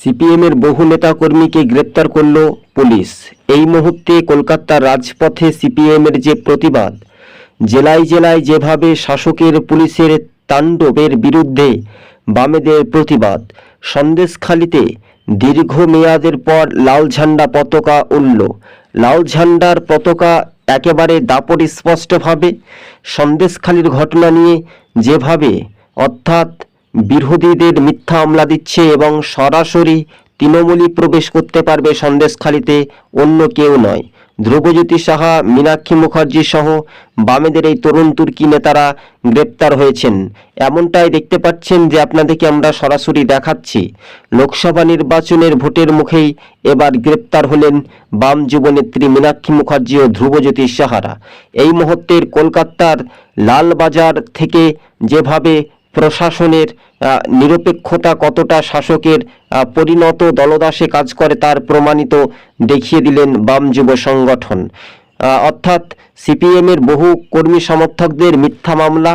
সিপিএমের বহু নেতাকর্মীকে গ্রেপ্তার করল পুলিশ। এই মুহূর্তে কলকাতার রাজপথে সিপিএমের যে প্রতিবাদ, জেলায় জেলায় যেভাবে শাসকের পুলিশের তাণ্ডবের বিরুদ্ধে বামেদের প্রতিবাদ, সন্দেশখালিতে দীর্ঘ মেয়াদের পর লাল ঝান্ডা পতাকা উড়ল। লাল ঝান্ডার পতাকা একেবারে দাপট স্পষ্টভাবে সন্দেশখালির ঘটনা নিয়ে যেভাবে, অর্থাৎ বিরোধীদের মিথ্যা আমলা দিচ্ছে এবং সরাসরি তৃণমূলই প্রবেশ করতে পারবে সন্দেশখালিতে, অন্য কেউ নয়। ধ্রুবজ্যোতি সাহা, মীনাক্ষী মুখার্জি সহ বামেদের এই তরুণ তুর্কি নেতারা গ্রেপ্তার হয়েছেন। এমনটাই দেখতে পাচ্ছেন যে আপনাদেরকে আমরা সরাসরি দেখাচ্ছি। লোকসভা নির্বাচনের ভোটের মুখেই এবার গ্রেপ্তার হলেন বাম যুবনেত্রী মীনাক্ষী মুখার্জি ও ধ্রুবজ্যোতি সাহারা। এই মুহূর্তের কলকাতার লালবাজার থেকে যেভাবে প্রশাসনের নিরপেক্ষতা কতটা শাসকের পরিণত দলদাসে কাজ করে তার প্রমাণিত দেখিয়ে দিলেন বাম যুব সংগঠন। অর্থাৎ সিপিএমের বহু কর্মী সমর্থকদের মিথ্যা মামলা,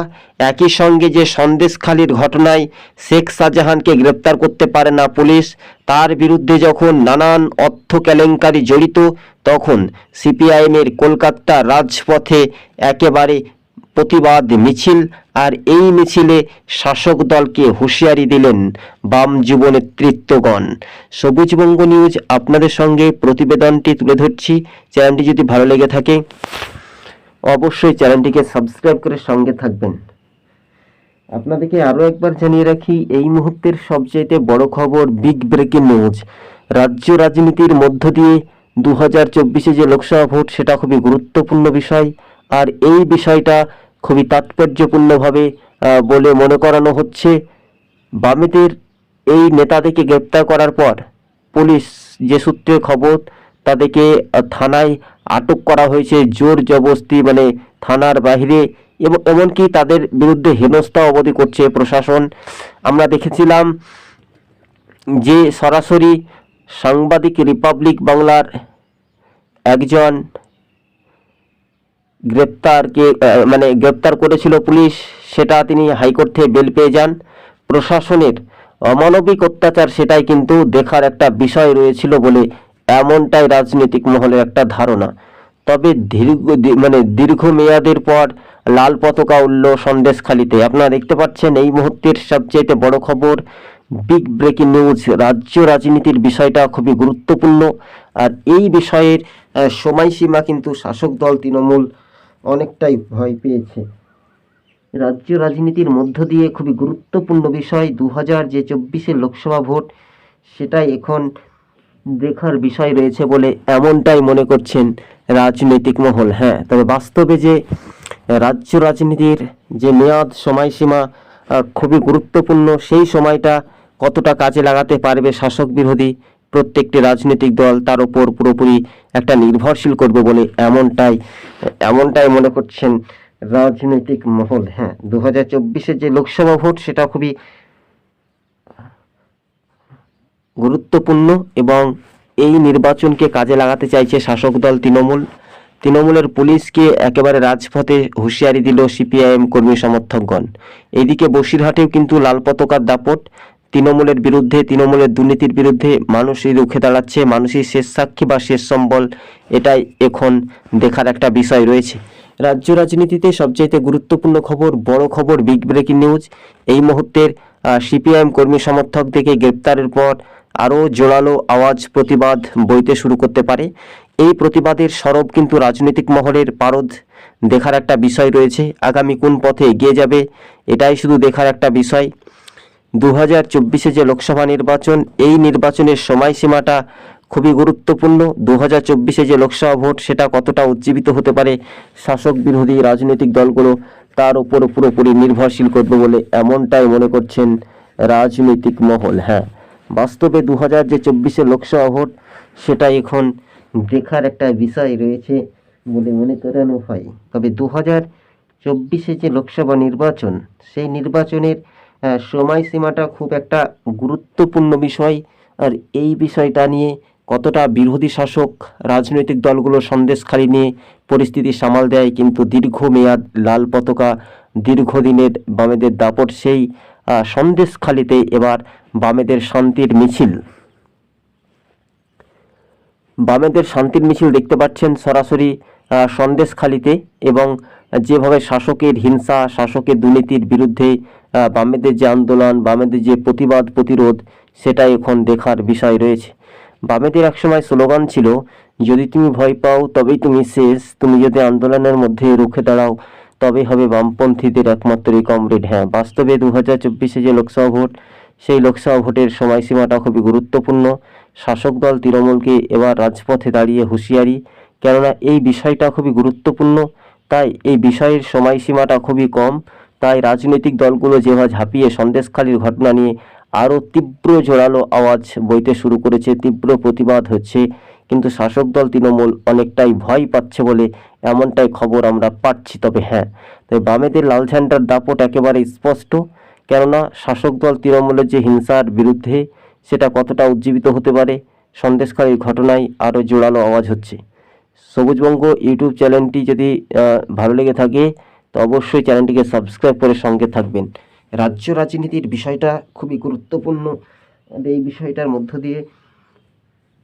একই সঙ্গে যে সন্দেশখালির ঘটনায় শেখ শাহজাহানকে গ্রেপ্তার করতে পারে না পুলিশ, তার বিরুদ্ধে যখন নানান অর্থ কেলেঙ্কারি জড়িত, তখন সিপিআইএমের কলকাতা রাজপথে একেবারে প্রতিবাদ মিছিল আর এই মিছিলে শাসক দলকে হুঁশিয়ারি দিলেন বাম যুব নেতৃত্বগণ। সবুজবঙ্গ নিউজ আপনাদের সঙ্গে প্রতিবেদনটি তুলে ধরছি। চ্যানেলটি যদি ভালো লেগে থাকে, অবশ্যই চ্যানেলটিকে সাবস্ক্রাইব করে সঙ্গে থাকবেন। আপনাদেরকে আরও একবার জানিয়ে রাখি, এই মুহূর্তের সবচাইতে বড় খবর বিগ ব্রেকিং নিউজ। রাজ্য রাজনীতির মধ্য দিয়ে দু হাজার চব্বিশে যে লোকসভা ভোট, সেটা খুবই গুরুত্বপূর্ণ বিষয়। আর এই বিষয়টা খুবই তাৎপর্যপূর্ণভাবে বলে মনে করানো হচ্ছে। বামেদের এই নেতাদেরকে গ্রেপ্তার করার পর পুলিশ যে সূত্রে খবর, তাদেরকে থানায় আটক করা হয়েছে জোর জবস্তি মানে থানার বাইরে এবং এমনকি তাদের বিরুদ্ধে হেনস্থা অবধি করছে প্রশাসন। আমরা দেখেছিলাম যে সরাসরি সাংবাদিক রিপাবলিক বাংলার একজন গ্রেপ্তারকে মানে গ্রেপ্তার করেছিল পুলিশ, সেটা তিনি হাইকোর্ট বেল পেয়ে যান। প্রশাসনের অমানবিক অত্যাচার সেটাই কিন্তু দেখার একটা বিষয় রয়েছিল বলে এমনটাই রাজনৈতিক মহলের একটা ধারণা। তবে দীর্ঘ মানে দীর্ঘমেয়াদের পর লাল পতাকা উঠল সন্দেশখালিতে। আপনারা দেখতে পাচ্ছেন এই মুহূর্তের সবচেয়ে বড় খবর, বিগ ব্রেকিং নিউজ। রাজ্য রাজনীতির বিষয়টা খুবই গুরুত্বপূর্ণ। আর এই বিষয়ের সময়সীমা কিন্তু শাসক দল তৃণমূল অনেকটাই ভয় পেয়েছে। রাজ্য রাজনীতির মধ্য দিয়ে খুবই গুরুত্বপূর্ণ বিষয় দু হাজার যে চব্বিশের লোকসভা ভোট, সেটাই এখন দেখার বিষয় রয়েছে বলে এমনটাই মনে করছেন রাজনৈতিক মহল। হ্যাঁ তবে বাস্তবে যে রাজ্য রাজনীতির যে মেয়াদ, সময়সীমা খুবই গুরুত্বপূর্ণ, সেই সময়টা কতটা কাজে লাগাতে পারবে শাসক বিরোধী প্রত্যেকটি রাজনৈতিক দল তার উপর পুরোপুরি একটা নির্ভরশীল করবে বলে এমনটাই এমনটাই মনে করছেন রাজনৈতিক মহল। হ্যাঁ দু হাজার যে লোকসভা ভোট, সেটা খুবই গুরুত্বপূর্ণ এবং এই নির্বাচনকে কাজে লাগাতে চাইছে শাসক দল তৃণমূল। তৃণমূলের পুলিশকে একেবারে রাজপথে হুঁশিয়ারি দিল সিপিআইএম কর্মী সমর্থকগণ। এইদিকে বসিরহাটেও কিন্তু লাল পতাকার দাপট তৃণমূলের বিরুদ্ধে, তৃণমূলের দুর্নীতির বিরুদ্ধে মানুষই রুখে দাঁড়াচ্ছে, মানুষই শেষ সাক্ষী বা শেষ সম্বল, এটাই এখন দেখার একটা বিষয় রয়েছে। রাজ্য রাজনীতিতে সবচাইতে গুরুত্বপূর্ণ খবর, বড় খবর বিগ ব্রেকিং নিউজ এই মুহূর্তের সিপিআইএম কর্মী সমর্থকদেরকে গ্রেপ্তারের পর আরও জোরালো আওয়াজ প্রতিবাদ বইতে শুরু করতে পারে। এই প্রতিবাদের সরব কিন্তু রাজনৈতিক মহলের পারদ দেখার একটা বিষয় রয়েছে। আগামী কোন পথে এগিয়ে যাবে, এটাই শুধু দেখার একটা বিষয়। দু হাজার চব্বিশে যে লোকসভা নির্বাচন, এই নির্বাচনের সময়সীমাটা খুবই গুরুত্বপূর্ণ। দু হাজার চব্বিশে যে লোকসভা ভোট, সেটা কতটা উজ্জীবিত হতে পারে শাসক বিরোধী রাজনৈতিক দলগুলো, তার উপর পুরোপুরি নির্ভরশীল করবে বলে এমনটাই মনে করছেন রাজনৈতিক মহল। হ্যাঁ বাস্তবে দু হাজার যে চব্বিশে লোকসভা ভোট, সেটা এখন দেখার একটা বিষয় রয়েছে বলে মনে করানো হয়। তবে দু হাজার চব্বিশে যে লোকসভা নির্বাচন, সেই নির্বাচনের সময়সীমাটা খুব একটা গুরুত্বপূর্ণ বিষয়। আর এই বিষয়টা নিয়ে কতটা বিরোধী শাসক রাজনৈতিক দলগুলো সন্দেশখালি নিয়ে পরিস্থিতি সামাল দেয়, কিন্তু দীর্ঘমেয়াদ লাল পতাকা, দীর্ঘদিনের বামেদের দাপট সেই সন্দেশখালিতে এবার বামেদের শান্তির মিছিল। বামেদের শান্তির মিছিল দেখতে পাচ্ছেন সরাসরি সন্দেশখালিতে এবং যেভাবে শাসকের হিংসা, শাসকের দুর্নীতির বিরুদ্ধে বামেদের যে আন্দোলন, বামেদের যে প্রতিবাদ, প্রতিরোধ, সেটা এখন দেখার বিষয় রয়েছে। বামেদের একসময় স্লোগান ছিল, যদি তুমি ভয় পাও, তবেই তুমি শেষ, তুমি যদি আন্দোলনের মধ্যে রুখে দাঁড়াও তবে হবে বামপন্থীদের একমাত্র কমরেড হ্যাঁ। বাস্তবে দু হাজার চব্বিশে যে লোকসভা ভোট, সেই লোকসভা ভোটের সময়সীমাটা খুবই গুরুত্বপূর্ণ। শাসক দল তৃণমূলকে এবার রাজপথে দাঁড়িয়ে হুঁশিয়ারি। কেননা এই বিষয়টা খুবই গুরুত্বপূর্ণ, তাই এই বিষয়ের সময়সীমাটা খুবই কম। তাই রাজনৈতিক দলগুলো যেভাবে ঝাঁপিয়ে সন্দেশখালীর ঘটনা নিয়ে আরও তীব্র জোরালো আওয়াজ বইতে শুরু করেছে, তীব্র প্রতিবাদ হচ্ছে। কিন্তু শাসক দল তৃণমূল অনেকটাই ভয় পাচ্ছে বলে এমনটাই খবর আমরা পাচ্ছি। তবে হ্যাঁ তবে বামেদের লাল ঝান্ডার দাপট একেবারে স্পষ্ট। কেননা শাসক দল তৃণমূলের যে হিংসার বিরুদ্ধে সেটা কতটা উজ্জীবিত হতে পারে? সন্দেশখালীর ঘটনায় আরও জোরালো আওয়াজ হচ্ছে। সবুজবঙ্গ ইউটিউব চ্যানেলটি যদি ভালো লেগে থাকে, তো অবশ্যই চ্যানেলটিকে সাবস্ক্রাইব করে সঙ্গে থাকবেন। রাজ্য রাজনীতির বিষয়টা খুবই গুরুত্বপূর্ণ। এই বিষয়টার মধ্য দিয়ে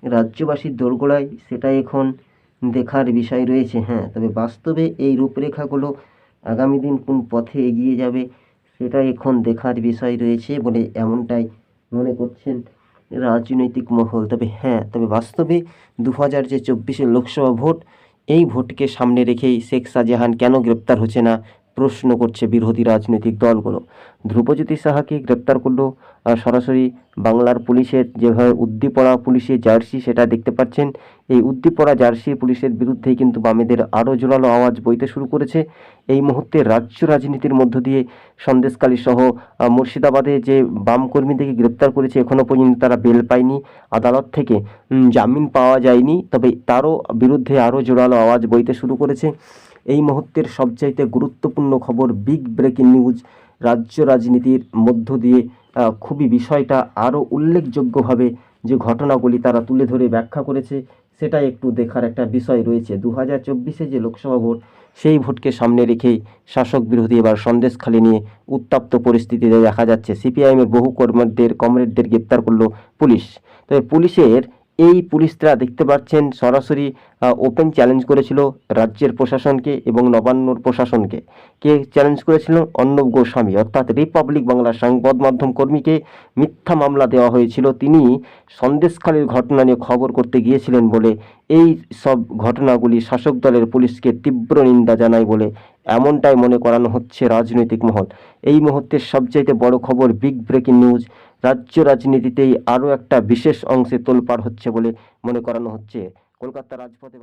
রাজ্যবাসীর দোরগোড়ায় সেটা এখন দেখার বিষয় রয়েছে। হ্যাঁ তবে বাস্তবে এই রূপরেখাগুলো আগামী দিন কোন পথে এগিয়ে যাবে সেটা এখন দেখার বিষয় রয়েছে বলে এমনটাই মনে করছেন রাজনৈতিক মহল। তবে হ্যাঁ তবে বাস্তবে দু হাজার যে চব্বিশের লোকসভা ভোট, এই ভোটকে সামনে রেখেই শেখ শাহজাহান কেন গ্রেপ্তার হচ্ছে না? প্রশ্ন করছে বিরোধী রাজনৈতিক দলগুলো। ধ্রুবজ্যোতি সাহাকে গ্রেপ্তার করল সরাসরি বাংলার পুলিশের যেভাবে উদ্দীপনা পুলিশের জার্সি সেটা দেখতে পাচ্ছেন, এই উদ্দীপনা জার্সি পুলিশের বিরুদ্ধেই কিন্তু বামেদের আরও জোরালো আওয়াজ বইতে শুরু করেছে। এই মুহূর্তে রাজ্য রাজনীতির মধ্য দিয়ে সন্দেশকালী সহ মুর্শিদাবাদে যে বাম কর্মীদেরকে গ্রেপ্তার করেছে এখনও পর্যন্ত তারা বেল পায়নি। আদালত থেকে জামিন পাওয়া যায়নি, তবে তারও বিরুদ্ধে আরও জোরালো আওয়াজ বইতে শুরু করেছে। এই মুহূর্তের সবচাইতে গুরুত্বপূর্ণ খবর বিগ ব্রেকিং নিউজ রাজ্য রাজনীতির মধ্য দিয়ে খুবই বিষয়টা আরও উল্লেখযোগ্যভাবে যে ঘটনাগুলি তারা তুলে ধরে ব্যাখ্যা করেছে, সেটাই একটু দেখার একটা বিষয় রয়েছে। দু হাজার চব্বিশে যে লোকসভা ভোট, সেই ভোটকে সামনে রেখেই শাসক বিরোধী এবার সন্দেশখালি নিয়ে উত্তপ্ত পরিস্থিতিতে দেখা যাচ্ছে। সিপিআইএমের বহু কর্মীদের, কমরেডদের গ্রেপ্তার করল পুলিশ। তবে পুলিশের এই পুলিশরা দেখতে পাচ্ছেন সরাসরি ওপেন চ্যালেঞ্জ করেছিল রাজ্যের প্রশাসনকে এবং নবান্নর প্রশাসনকে। কে চ্যালেঞ্জ করেছিল? অর্ণব গোস্বামী। অর্থাৎ রিপাবলিক বাংলার সংবাদ মাধ্যম কর্মীকে মিথ্যা মামলা দেওয়া হয়েছিল। তিনি সন্দেশখালীর ঘটনা নিয়ে খবর করতে গিয়েছিলেন বলে এই সব ঘটনাগুলি শাসক দলের পুলিশকে তীব্র নিন্দা জানায় বলে এমনটাই মনে করানো হচ্ছে রাজনৈতিক মহল। এই মুহূর্তের সবচাইতে বড় খবর বিগ ব্রেকিং নিউজ রাজ্য রাজনীতিতেই আরও একটা বিশেষ অংশে তোলপাড় হচ্ছে বলে মনে করানো হচ্ছে। কলকাতা রাজপথে